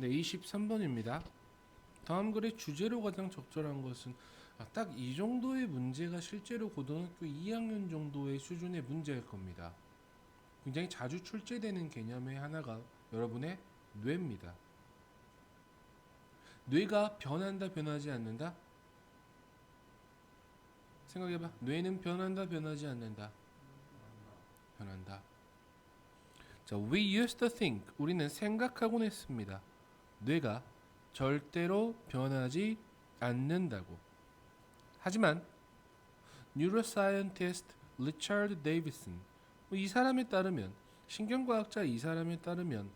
네, 23번입니다. 다음 글의 주제로 가장 적절한 것은 아, 딱이 정도의 문제가 실제로 고등학교 2학년 정도의 수준의 문제일 겁니다. 굉장히 자주 출제되는 개념의 하나가 여러분의 뇌입니다. 뇌가 변한다, 변하지 않는다? 생각해봐. 뇌는 변한다, 변하지 않는다. 변한다. 자, we used to think. 우리는 생각하곤 했습니다. 뇌가 절대로 변하지 않는다고. 하지만 뉴로사이언티스트 리처드 데이비슨 이 사람에 따르면 신경과학자 이 사람에 따르면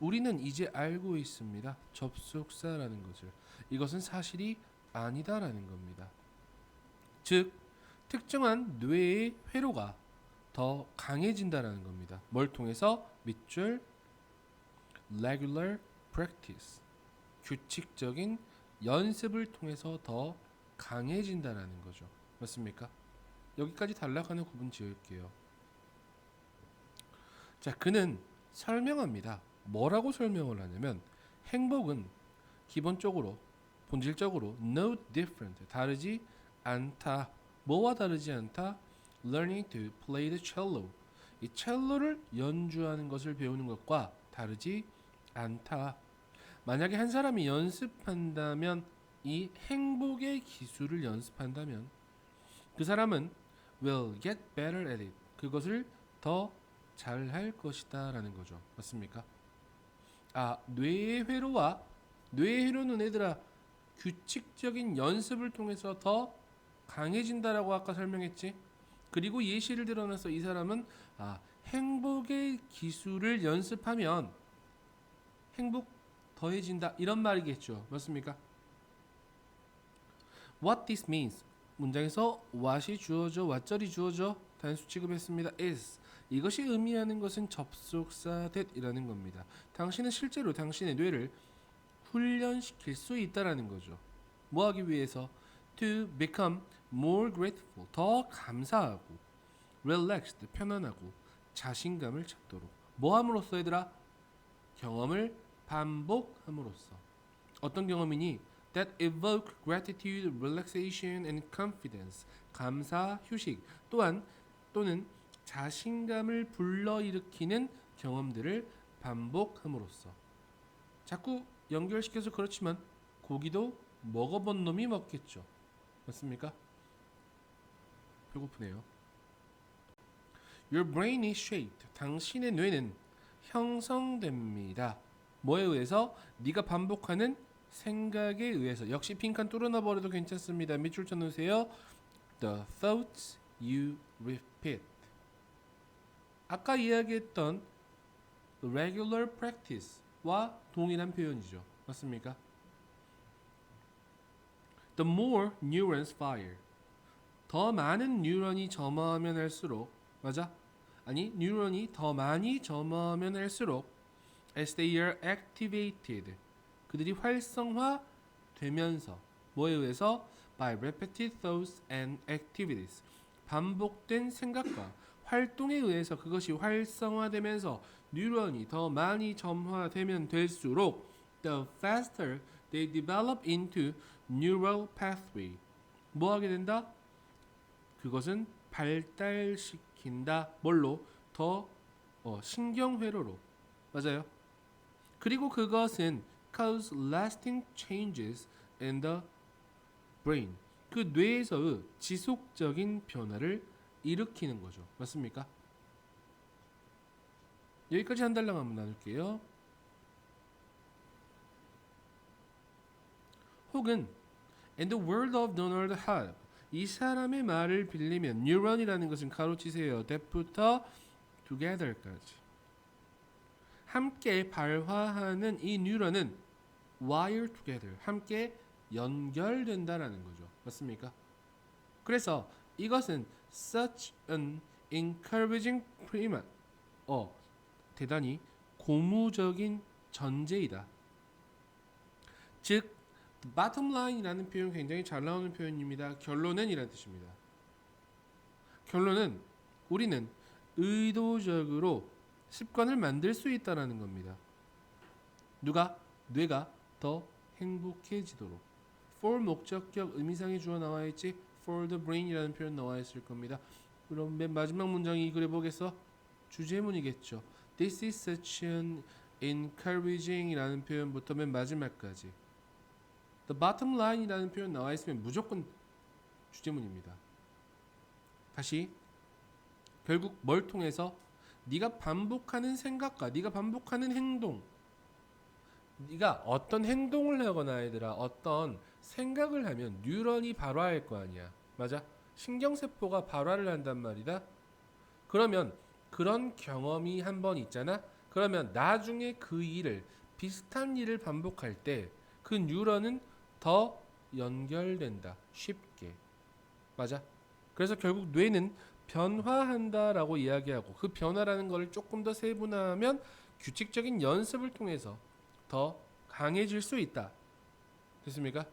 우리는 이제 알고 있습니다. 접속사라는 것을. 이것은 사실이 아니다라는 겁니다. 즉 특정한 뇌의 회로가 더 강해진다라는 겁니다. 뭘 통해서 밑줄 regular practice 규칙적인 연습을 통해서 더 강해진다라는 거죠. 맞습니까? 여기까지 단락하는 구분 지을게요. 자, 그는 설명합니다. 뭐라고 설명을 하냐면 행복은 기본적으로 본질적으로 no different 다르지 않다. 뭐와 다르지 않다? learning to play the cello. 이 첼로를 연주하는 것을 배우는 것과 다르지 않다. 만약에 한 사람이 연습한다면 이 행복의 기술을 연습한다면 그 사람은 will get better at it. 그것을 더 잘할 것이다라는 거죠. 맞습니까? 아, 뇌의 회로와 뇌의 회로는 얘들아 규칙적인 연습을 통해서 더 강해진다라고 아까 설명했지. 그리고 예시를 들어놔서 이 사람은 아, 행복의 기술을 연습하면 행복 더해진다 이런 말이겠죠. 맞습니까? What this means 문장에서 what이 주어져 what절이 주어져 단수 취급했습니다. is 이것이 의미하는 것은 접속사 that이라는 겁니다. 당신은 실제로 당신의 뇌를 훈련시킬 수 있다라는 거죠. 뭐 하기 위해서 to become more grateful 더 감사하고 relaxed 편안하고 자신감을 찾도록 뭐 함으로써 얘들아 경험을 반복함으로써 어떤 경험이니? That evoke gratitude, relaxation and confidence. 감사, 휴식. 또한 또는 자신감을 불러일으키는 경험들을 반복함으로써. 자꾸 연결시켜서 그렇지만 고기도 먹어본 놈이 먹겠죠. 맞습니까? 배고프네요. Your brain is shaped. 당신의 뇌는 형성됩니다 뭐에 의해서? 네가 반복하는 생각에 의해서 역시 핑칸 뚫어놔 버려도 괜찮습니다 밑줄 쳐놓으세요 The thoughts you repeat 아까 이야기했던 regular practice와 동일한 표현이죠 맞습니까? The more neurons fire 더 많은 뉴런이 점화하면 할수록 맞아? 아니 뉴런이 더 많이 점화하면 할수록 as they are activated 그들이 활성화 되면서 뭐에 의해서 by repeated thoughts and activities 반복된 생각과 활동에 의해서 그것이 활성화되면서 뉴런이 더 많이 점화되면 될수록 the faster they develop into neural pathway 뭐 하게 된다? 그것은 발달시킨다 뭘로? 더 어, 신경회로로 맞아요 그리고 그것은 cause lasting changes in the brain. 그 뇌에서의 지속적인 변화를 일으키는 거죠. 맞습니까? 여기까지 한 달랑 한번 나눌게요. 혹은 in the word of Donald Hall 이 사람의 말을 빌리면 neuron이라는 것은 가로치세요. that부터 together까지 함께 발화하는 이 뉴런은 wire together 함께 연결된다라는 거죠. 맞습니까? 그래서 이것은 such an encouraging premise 어 대단히 고무적인 전제이다. 즉 bottom line이라는 표현 굉장히 잘 나오는 표현입니다. 결론은 이란 뜻입니다. 결론은 우리는 의도적으로 습관을 만들 수 있다라는 겁니다. 누가 뇌가 더 행복해지도록 for 목적격 의미상의 주어 나와 있지 for the brain이라는 표현 나와 있을 겁니다. 그럼 맨 마지막 문장이 그래 보겠어? 주제문이겠죠. This is such an encouraging이라는 표현부터 맨 마지막까지 the bottom line이라는 표현 나와 있으면 무조건 주제문입니다. 다시 결국 뭘 통해서 네가 반복하는 생각과 네가 반복하는 행동 네가 어떤 행동을 하거나 얘들아 어떤 생각을 하면 뉴런이 발화할 거 아니야. 맞아? 신경세포가 발화를 한단 말이다. 그러면 그런 경험이 한 번 있잖아? 그러면 나중에 그 일을 비슷한 일을 반복할 때 그 뉴런은 더 연결된다. 쉽게. 맞아? 그래서 결국 뇌는 변화한다라고 이야기하고 그 변화라는 걸 조금 더 세분화하면 규칙적인 연습을 통해서 더 강해질 수 있다. 됐습니까?